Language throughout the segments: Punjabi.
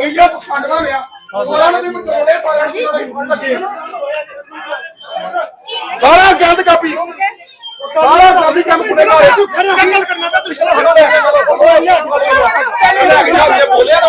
ਕੋਈ ਜਿਹੜਾ ਪਖੰਡਵਾ ਲਿਆ ਉਹਨਾਂ ਨੂੰ ਵੀ ਬਚਾਉਣੇ ਸਾਰਿਆਂ ਨੂੰ ਲੱਗੇ। ਸਾਰਾ ਗੰਦ ਕਾਪੀ। ਸਾਰਾ ਕਾਪੀ ਕੰਮ ਪੁੱਟੇ ਨਾਲ। ਤੂੰ ਖੜਾ ਗੱਲ ਕਰਨਾ ਤਾਂ ਤੂੰ ਖੜਾ ਲੈ ਕੇ ਚਲੋ ਲੈ ਬੋਲਿਆ ਨਾ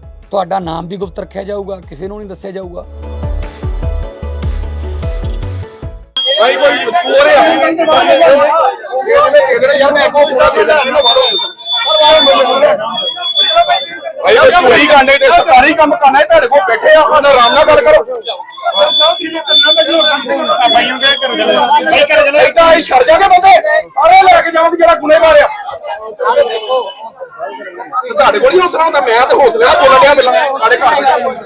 ਤੁਹਾਡਾ ਨਾਮ ਵੀ ਗੁਪਤ ਰੱਖਿਆ ਜਾਊਗਾ ਕਿਸੇ ਨੂੰ ਨਹੀਂ ਦੱਸਿਆ ਜਾਊਗਾ। ਭਾਈ ਕੋਈ ਪੂਰੇ ਆ। ਇਹ ਜਿਵੇਂ ਕਿਹੜੇ ਯਾਰ ਮੈਂ ਕੋ ਪੂਰਾ ਦੇ ਦੇਣਾ ਨਾ ਮਾਰੋ ਭਾਈ ਉਹ ਚੋਰੀ ਕਰਨੇ ਤੇ ਸਰਕਾਰੀ ਕੰਮ ਕਰਨਾ ਹੈ ਤੁਹਾਡੇ ਕੋਲ ਬੈਠੇ ਆ ਉਹਨਾਂ ਆਰਾਮ ਨਾਲ ਗੱਲ ਕਰੋ। ਭਾਈ ਉਹਦੇ ਘਰ ਚਲੇ। ਭਾਈ ਘਰ ਚਲੇ। ਇਦਾਂ ਹੀ ਛੱਡ ਜਾਗੇ ਬੰਦੇ ਸਾਰੇ ਲੈ ਕੇ ਜਾਓਗੇ ਜਿਹੜਾ ਗੁਨੇਗਾਰ ਆ। ਤੇ ਤੁਹਾਡੇ ਕੋਲ ਹੀ ਹੌਸਲਾ ਹੁੰਦਾ ਮੈਂ ਤੇ ਹੌਸਲੇ ਨਾਲ ਬੋਲਣ ਡਿਆ ਮਿਲਾਂ ਸਾਡੇ ਘਰ ਦੇ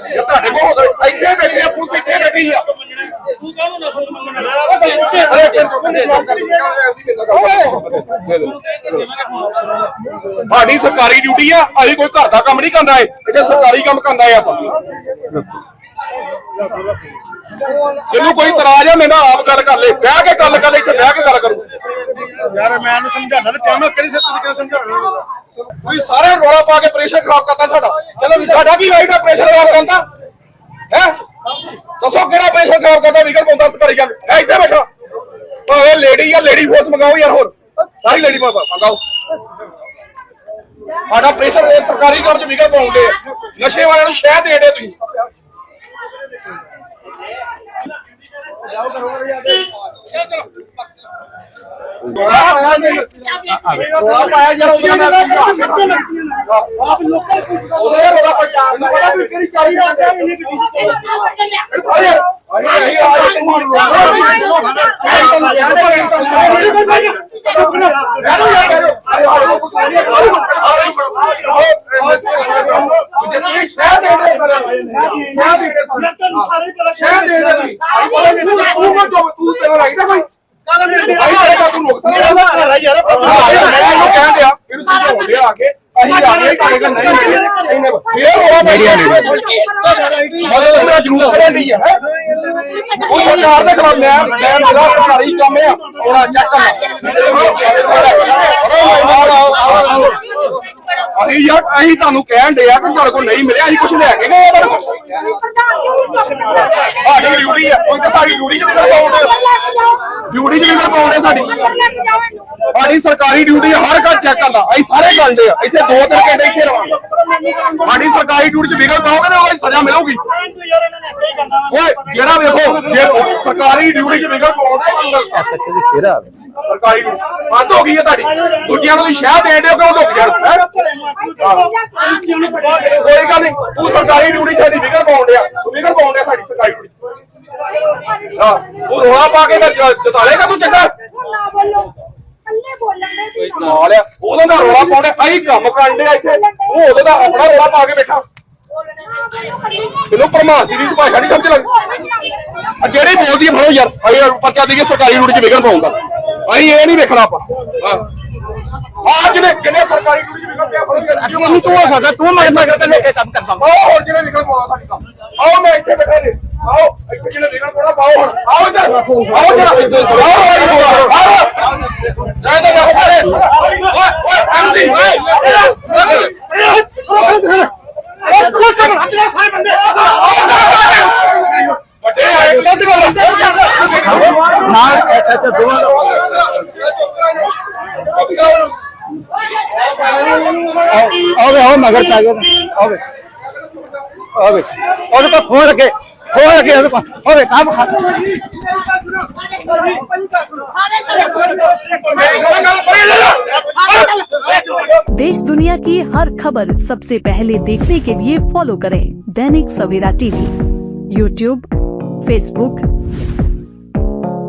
ਜੇ ਤੁਹਾਡੇ ਕੋਲ ਹੌਸਲਾ ਇੱਥੇ ਬੈਠੇ ਆ ਪੁਲਿਸ ਇੱਥੇ ਬੈਠੀ ਆ। ਅਰੇ ਸਾਡੀ ਸਰਕਾਰੀ ਡਿਊਟੀ ਆ ਅਸੀਂ ਕੋਈ ਘਰ ਦਾ ਕੰਮ ਨਹੀਂ ਕਰਦਾ ਏ ਇੱਥੇ ਸਰਕਾਰੀ ਕੰਮ ਕਰਦਾ ਏ ਆਪਾਂ। ਜਿਹਨੂੰ ਕੋਈ ਇਤਰਾਜ਼ ਆ ਮੇਰੇ ਨਾਲ ਆਪ ਗੱਲ ਕਰ ਲੈ। ਬਹਿ ਕੇ ਗੱਲ ਕਰ ਲੈ ਇੱਥੇ ਬਹਿ ਕੇ ਗੱਲ ਕਰੂ। ਯਾਰ ਮੈਂ ਇਹਨੂੰ ਸਮਝਾਉਣਾ ਤੇ ਕਿਹਾ ਮੈਂ ਕਿਹੜੀ ਸਿੱਧ ਤਰੀਕੇ ਨਾਲ ਸਮਝਾਉਣਾ? ਤੁਸੀਂ ਸਾਰੇ ਰੋਲਾ ਪਾ ਕੇ ਪ੍ਰੈਸ਼ਰ ਖਰਾਬ ਕਰਤਾ ਸਾਡਾ। ਚਲੋ ਵੀ ਸਾਡਾ ਕੀ ਰਾਈਟ ਆ ਪ੍ਰੈਸ਼ਰ ਖਰਾਬ ਕਰਨ ਦਾ? ਹੈ? ਦੱਸੋ ਕਿਹੜਾ ਪ੍ਰੈਸ਼ਰ ਖਰਾਬ ਕਰਦਾ? ਵਿਕਲ ਪਾਉਂਦਾ ਸਰਕਾਰੀ ਗੱਲ ਐ ਇੱਥੇ ਬੈਠਾ। ਭਾਵੇਂ ਲੇਡੀ ਆ ਲੇਡੀ ਫੋਰਸ ਮੰਗਾਓ ਯਾਰ ਹੋਰ। ਸਾਰੀ ਲੇਡੀ ਮੰਗਾਓ। ਸਾਡਾ ਪ੍ਰੈਸ਼ਰ ਇਹ ਸਰਕਾਰੀ ਕੰਮ ਚ ਵਿਕਲ ਪਾਉਂਦੇ ਆ। ਨਸ਼ੇ ਵਾਲਿਆਂ ਨੂੰ ਸ਼ਹਿ ਦੇ ਦੇ ਤੁਸੀਂ। ਯਾਰ। ਉਹਦਾ ਮੈਂ ਆਪ ਲੋਕਾਂ ਨੂੰ ਉਹਦਾ ਰੋਲਾ ਪਾਇਆ ਮੈਨੂੰ ਪਤਾ ਵੀ ਕਿਹੜੀ ਚਾਹੀ ਆ ਗਿਆ ਇਹਨੇ ਕਿਹੜੀ ਯਾਰ ਅਰੇ ਆ ਮਦਦ ਮੇਰਾ ਜਰੂਰ ਕਰਨ ਦੀ ਹੈ? ਉਹ ਸਰਕਾਰ ਦੇ ਖਿਲਾਫ ਮੈਂ ਮੈਂ ਮੇਰਾ ਸਰਕਾਰੀ ਕੰਮ ਆ ਉਹਦਾ ਚੈੱਕ ਅਸੀਂ ਯਾਰ, ਅਸੀਂ ਤੁਹਾਨੂੰ ਕਹਿਣ ਦੇ ਆ ਕਿ ਤੁਹਾਡੇ ਕੋਲ ਨਹੀਂ ਮਿਲਿਆ, ਅਸੀਂ ਕੁਝ ਲੈ ਕੇ ਗਏ ਆ ਤੁਹਾਡੇ ਕੋਲ। ਸਾਡੀ ਡਿਊਟੀ ਆ ਉਹ ਤਾਂ ਸਾਡੀ ਡਿਊਟੀ ਚ ਨਿਕਲ ਪਾਉਂਦੇ ਡਿਊਟੀ ਚ ਨਿਕਲ ਪਾਉਂਦੇ ਸਾਡੀ। ਸਾਡੀ ਸਰਕਾਰੀ ਡਿਊਟੀ ਹਰ ਘਰ ਚੈੱਕ ਕਰਦਾ ਅਸੀਂ ਸਾਰੇ ਕਰਦੇ ਆ, ਇੱਥੇ ਦੋ ਤਿੰਨ ਘੰਟੇ ਇੱਥੇ ਰਵਾਂਗੇ। ਸਾਡੀ ਸਰਕਾਰੀ ਡਿਊਟੀ ਚ ਵਿਗੜ ਪਾਓਗੇ ਤਾਂ ਉਹਦੀ ਸਜ਼ਾ ਮਿਲੂਗੀ। ਓਏ, ਜਿਹੜਾ ਵੇਖੋ, ਜੇ ਸਰਕਾਰੀ ਡਿਊਟੀ ਚ ਵਿਗੜ ਪਾਓਗੇ ਐਸਐਚਓ ਦੀ ਸ਼ੇਰਾ ਸਰਕਾਰੀ ਬੰਦ ਹੋ ਗਈ ਹੈ ਤੁਹਾਡੀ। ਦੂਜਿਆਂ ਨੂੰ ਤੁਸੀਂ ਸ਼ਹਿ ਦੇ ਦਿਓ ਕਿ ਉਹ ਲੁਕ ਜਾਣ ਕੋਈ ਗੱਲ ਨਹੀਂ, ਤੂੰ ਸਰਕਾਰੀ ਡਿਊਟੀ ਚ ਸਾਡੀ ਵਿਗੜ ਪਾਉਣ ਡਿਆ। ਤੂੰ ਵਿਗੜ ਪਾਉਣ ਡਿਆ ਸਾਡੀ ਸਰਕਾਰੀ ਡਿਊਟੀ ਹਾਂ, ਤੂੰ ਰੋਲਾ ਪਾ ਕੇ ਤਾਂ ਜਤਾਲੇਗਾ ਤੂੰ ਚੰਗਾ? ਨਾਲ ਆ। ਉਹਦਾ ਦਾ ਰੋਲਾ ਪਾਉਂਦੇ ਅਸੀਂ ਕੰਮ ਕਰਨ ਡਿਆ ਇੱਥੇ। ਉਹ ਉਹਦਾ ਦਾ ਆਪਣਾ ਰੋਲਾ ਪਾ ਕੇ ਬੈਠਾ। ਤੈਨੂੰ ਪਰਮਾਨ ਦੀ ਭਾਸ਼ਾ ਨਹੀਂ ਸਮਝ ਲੱਗਦੀ। ਜਿਹੜੀ ਬੋਲਦੀ ਹੈ ਫੜੋ ਯਾਰ। ਅਸੀਂ ਪਰਚਾ ਦੇਈਏ ਸਰਕਾਰੀ ਰੂਟ 'ਚ ਵਿਗੜ ਪਾਉਂਦਾ। ਅਸੀਂ ਇਹ ਨਹੀਂ ਵੇਖਣਾ ਆਪਾਂ ਆ ਜਿਹਨੇ ਜਿਹਨੇ ਸਰਕਾਰੀ ਡਿਊਟੀ ਵਿਗੜ ਪਿਆ ਕੇ ਤੂੰ ਤੂੰ ਸਕਦਾ ਤੂੰ ਮਗਰ ਮਗਰ ਤੇ ਲੈ ਕੇ ਕੰਮ ਕਰਦਾ ਆਓ ਹੁਣ ਜਿਹਨੇ ਵਿਗੜ ਪਾਉਣਾ ਸਾਡੀ ਕੰਮ ਆਓ ਮੈਂ ਇੱਥੇ ਬੈਠਾ ਜੀ ਆਓ ਇੱਥੇ ਜਿਹਨੇ ਵਿਗੜ ਪਾਉਣਾ ਪਾਓ ਹੁਣ ਆਓ ਇੱਧਰ ਆਓ ਜਰਾ ਆਓ ਆਓ ਜਾ ਜਾ ਜਾ ਓਏ ਓਏ ਐਮਸੀ ਓਏ মার আচ্ছা আচ্ছা দোয়া আবে আও মগর চাগে আবে আবে और तो फ़ोन रखे फ़ोन रखे अरे अरे काम खा देश दुनिया की हर खबर सबसे पहले देखने के लिए फॉलो करें Dainik Savera TV YouTube Facebook